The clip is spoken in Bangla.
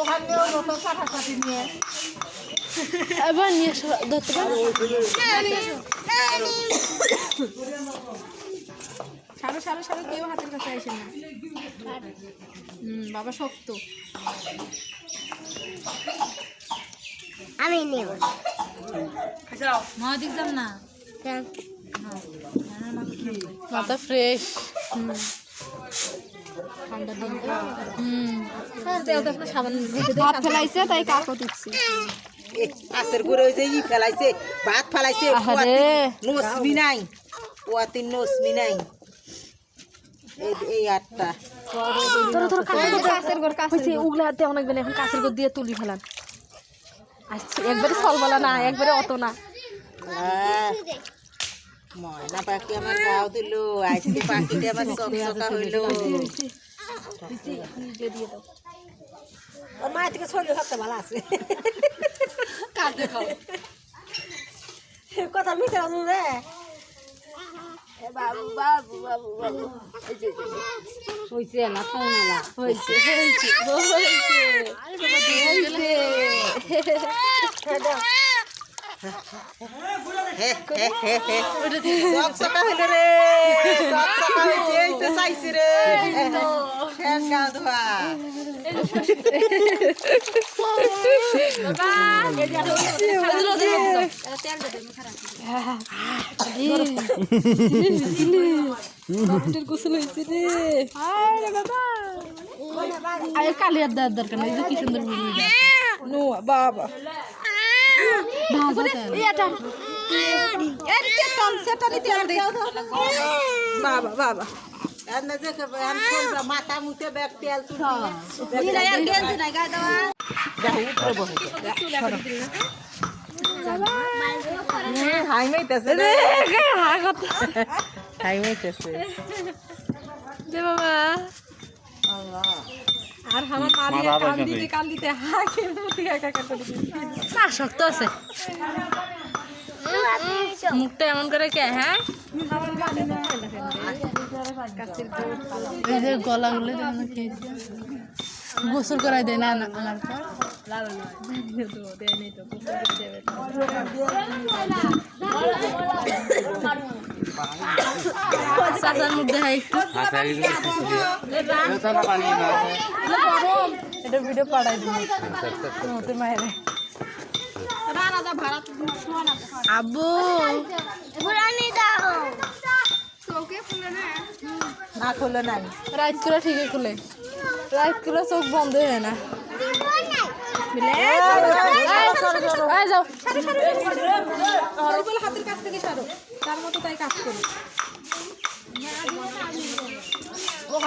ওখানেও নতুন কাটাকাটি নিয়ে। এবার নিয়ে এসো ধরতে পারো? সারো সারো সারো কেউ হাতের কাছে আসে না। হুম বাবা শক্ত। আমি নেব। মহাদিক যাম না? মাথা ফ্রেশ হুম। ভাত ফেলাইছে তাই দিচ্ছি। ওই যে ই ফেলাইছে ভাত ফেলাইছে। নসমি নাই পোয়াতিন নসমি নাই। এই আটটা। ধরো ধরো কাছের ঘর কাছের উগলা হাতে অনেক দিন এখন কাছের ঘর দিয়ে তুলি ফেলান। আসছে একবারে সলবালা না একবারে অত না। ময়না পাখি আমার গাও দিল আজকে পাখিটা আমার চকচকা হইল। ওর মা থেকে শরীর থাকতে ভালো আছে কথা মিশে রে বাবু বাবু বাবু বাবু হইছে না না হয়েছে হয়েছে হয়েছে হে গোসল হয়েছে রে আরে কালিয়ার দরকার নেই কি সুন্দর নো বাবা। বাবা বাবা। মাথা মুতে ব্যাগ তেল তুলি হাই রে হাই বাবা। আর আমার দিয়ে কান দিতে কান দিতে হাঁকে মুখে একা একা না শক্ত আছে। মুখটা এমন করে কে হ্যাঁ? এই যে গলাগুলো গোসল করাই দেয় না আনা- আনার পর চাচার মুখ দেখাই একটু এটা ভিডিও পাঠাই দিন নতুন মায়ের। দাও না খুলে নাই। রাইট করে ঠিকই খুলে। রাইট করে চোখ বন্ধ হয় না। যাও। হাতের কাছ থেকে সারো। তার মতো তাই কাজ করি ওখানেও নতুন কাটাকাটি নিয়ে